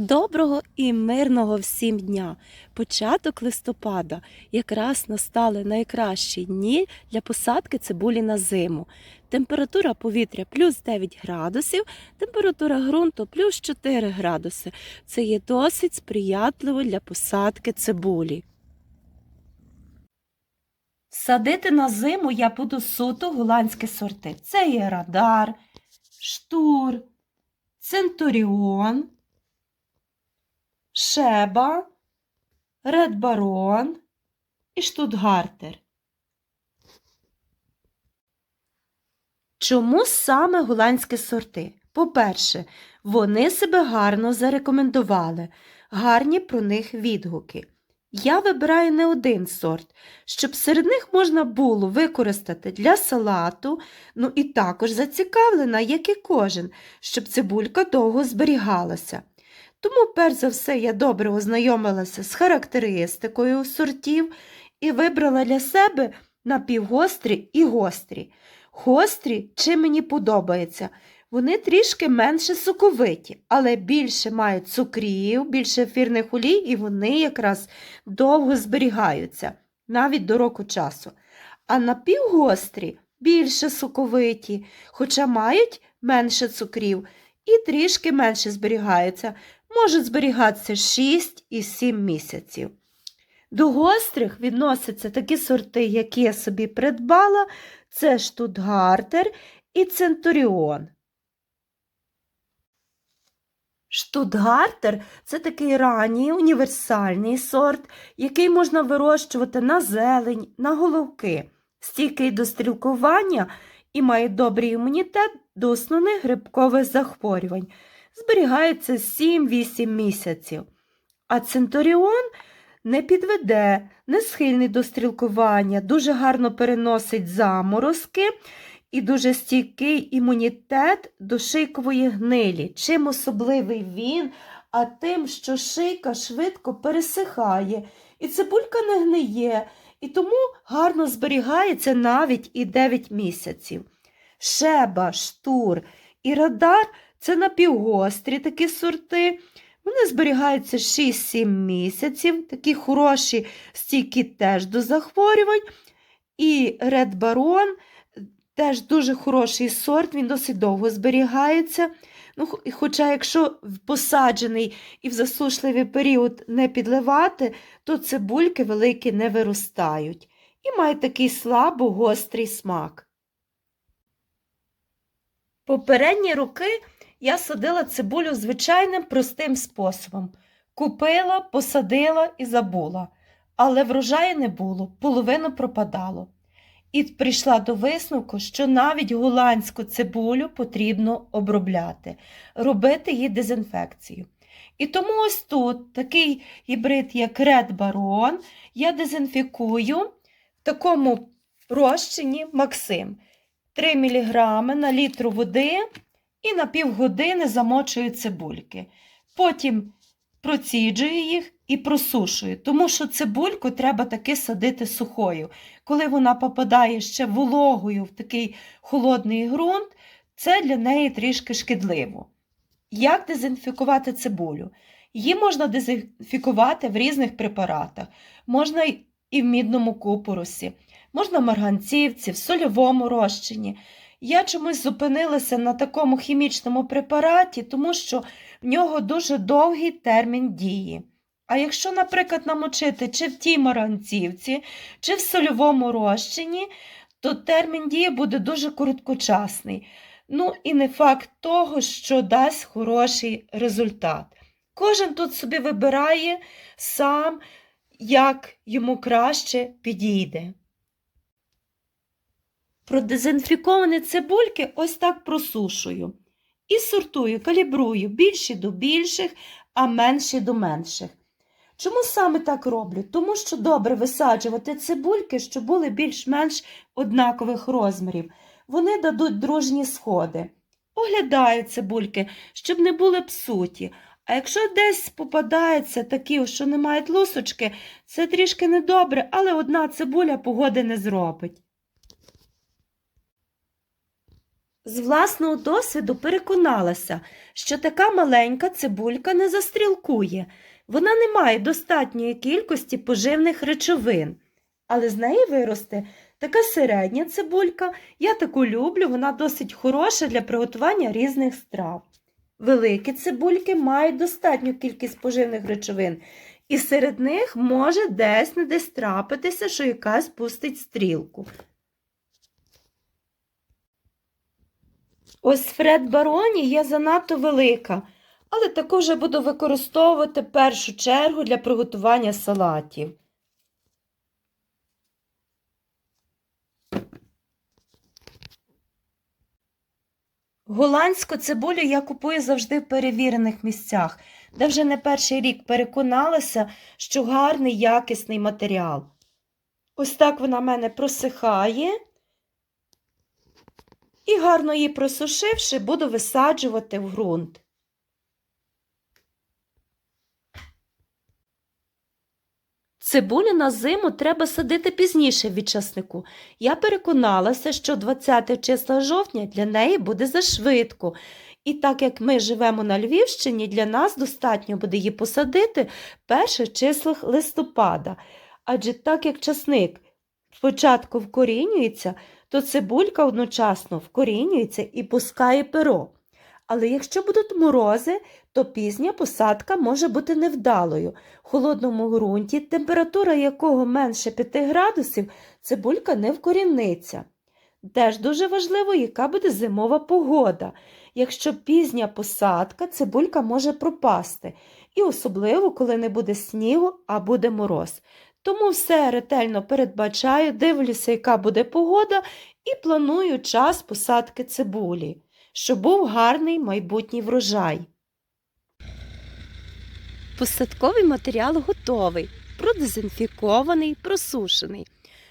Доброго і мирного всім дня! Початок листопада якраз настали найкращі дні для посадки цибулі на зиму. Температура повітря плюс 9 градусів, температура ґрунту плюс 4 градуси. Це є досить сприятливо для посадки цибулі. Садити на зиму я буду суто голландські сорти. Це є радар, штур, центуріон. Шеба, Ред Барон і Штутгартер. Чому саме голландські сорти? По-перше, вони себе гарно зарекомендували, гарні про них відгуки. Я вибираю не один сорт, щоб серед них можна було використати для салату, ну і також зацікавлена, як і кожен, щоб цибулька довго зберігалася. Тому, перш за все, я добре ознайомилася з характеристикою сортів і вибрала для себе напівгострі і гострі. Гострі, чим мені подобається, вони трішки менше соковиті, але більше мають цукрів, більше ефірних олій, і вони якраз довго зберігаються, навіть до року часу. А напівгострі більше соковиті, хоча мають менше цукрів і трішки менше зберігаються можуть зберігатися 6 і 7 місяців. До гострих відносяться такі сорти, які я собі придбала, це Штутгартер і Центуріон. Штутгартер це такий ранній універсальний сорт, який можна вирощувати на зелень, на головки, стійкий до стрілкування і має добрий імунітет до основних грибкових захворювань зберігається 7-8 місяців. А Центуріон не підведе, не схильний до стрілкування, дуже гарно переносить заморозки і дуже стійкий імунітет до шийкової гнилі. Чим особливий він, а тим, що шийка швидко пересихає, і цибулька не гниє, і тому гарно зберігається навіть і 9 місяців. Шеба, штур і радар це напівгострі такі сорти. Вони зберігаються 6-7 місяців, такі хороші стійкі теж до захворювань. І Red Baron теж дуже хороший сорт, він досить довго зберігається. Ну, Хоча, якщо посаджений і в засушливий період не підливати, то цибульки великі не виростають. І має такий слабо гострий смак. Попередні роки я садила цибулю звичайним простим способом. Купила, посадила і забула, але врожаю не було, половину пропадало. І прийшла до висновку, що навіть голландську цибулю потрібно обробляти, робити її дезінфекцію. І тому ось тут такий гібрид, як Red Baron, я дезінфікую в такому розчині Максим 3 мг на літру води і на півгодини замочую цибульки. Потім проціджую їх і просушую, тому що цибульку треба таки садити сухою. Коли вона попадає ще вологою в такий холодний ґрунт, це для неї трішки шкідливо. Як дезінфікувати цибулю? Її можна дезінфікувати в різних препаратах, можна і в мідному купорусі, можна в марганцівці, в сольовому розчині. Я чомусь зупинилася на такому хімічному препараті, тому що в нього дуже довгий термін дії. А якщо, наприклад, намочити чи в тій маранцівці, чи в сольовому розчині, то термін дії буде дуже короткочасний. Ну і не факт того, що дасть хороший результат. Кожен тут собі вибирає сам, як йому краще підійде. Продезінфіковані цибульки ось так просушую. І сортую, калібрую більші до більших, а менші до менших. Чому саме так роблю? Тому що добре висаджувати цибульки, щоб були більш-менш однакових розмірів. Вони дадуть дружні сходи. Оглядаю цибульки, щоб не були псуті. А якщо десь попадаються такі, що не мають лусочки, це трішки недобре, але одна цибуля погоди не зробить. З власного досвіду переконалася, що така маленька цибулька не застрілкує. Вона не має достатньої кількості поживних речовин. Але з неї виросте така середня цибулька. Я таку люблю, вона досить хороша для приготування різних страв. Великі цибульки мають достатню кількість поживних речовин, і серед них може десь не десь трапитися, що якась пустить стрілку. Ось Фред Бароні є занадто велика, але таку вже буду використовувати першу чергу для приготування салатів. Голландську цибулю я купую завжди в перевірених місцях, де вже не перший рік переконалася, що гарний якісний матеріал. Ось так вона в мене просихає. І гарно її просушивши, буду висаджувати в ґрунт. Цибулю на зиму треба садити пізніше від часнику. Я переконалася, що 20 числа жовтня для неї буде зашвидко. І так як ми живемо на Львівщині, для нас достатньо буде її посадити перших числах листопада. Адже так як часник спочатку вкорінюється, то цибулька одночасно вкорінюється і пускає перо. Але якщо будуть морози, то пізня посадка може бути невдалою. В холодному ґрунті, температура якого менше 5 градусів, цибулька не вкоріниться. Теж дуже важливо, яка буде зимова погода. Якщо пізня посадка, цибулька може пропасти, і особливо, коли не буде снігу, а буде мороз. Тому все ретельно передбачаю, дивлюся, яка буде погода, і планую час посадки цибулі, щоб був гарний майбутній врожай. Посадковий матеріал готовий, продезінфікований, просушений.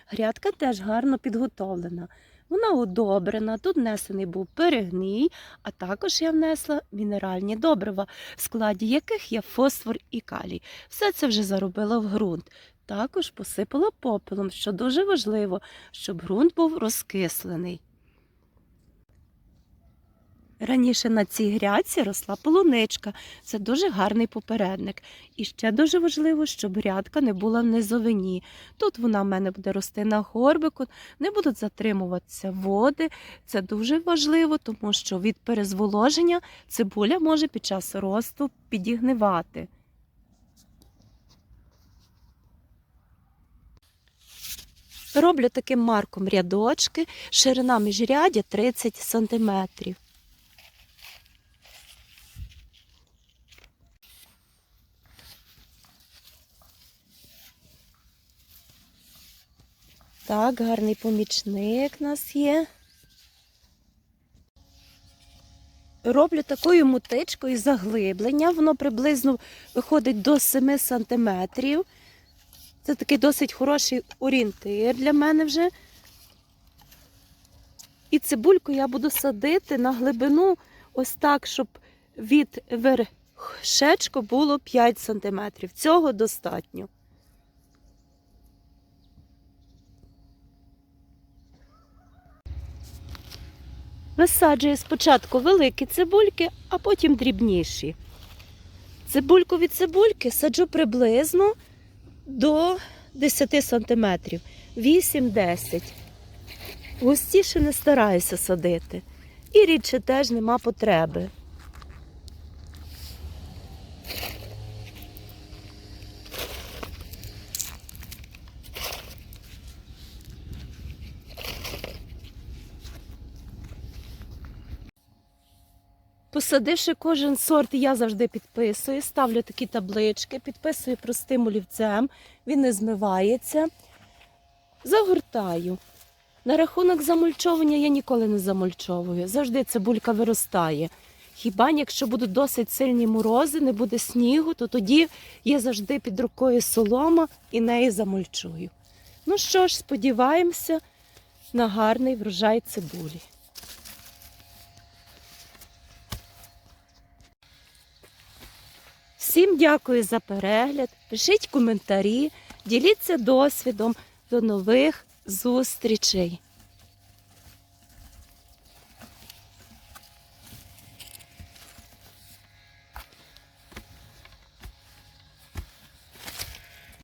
Грядка теж гарно підготовлена. Вона удобрена, тут внесений був перегній, а також я внесла мінеральні добрива, в складі яких є фосфор і калій. Все це вже заробила в ґрунт. Також посипала попелом, що дуже важливо, щоб ґрунт був розкислений. Раніше на цій грядці росла полуничка. Це дуже гарний попередник. І ще дуже важливо, щоб грядка не була в низовині. Тут вона в мене буде рости на горбику, не будуть затримуватися води. Це дуже важливо, тому що від перезволоження цибуля може під час росту підігнивати. Роблю таким марком рядочки, ширина міжрядя 30 сантиметрів. Так, гарний помічник у нас є. Роблю такою мутичкою заглиблення, воно приблизно виходить до 7 сантиметрів. Це такий досить хороший орієнтир для мене вже. І цибульку я буду садити на глибину ось так, щоб від вершечку було 5 сантиметрів. Цього достатньо. Висаджую спочатку великі цибульки, а потім дрібніші. Цибульку від цибульки саджу приблизно до 10 см, 8-10. Густіше не стараюся садити. І рідше теж нема потреби. Посадивши кожен сорт, я завжди підписую, ставлю такі таблички, підписую простим олівцем, він не змивається. Загортаю. На рахунок замульчовування я ніколи не замульчовую. Завжди цибулька виростає. Хіба якщо будуть досить сильні морози, не буде снігу, то тоді є завжди під рукою солома і неї замульчую. Ну що ж, сподіваємося на гарний врожай цибулі. Всім дякую за перегляд. Пишіть коментарі, діліться досвідом. До нових зустрічей!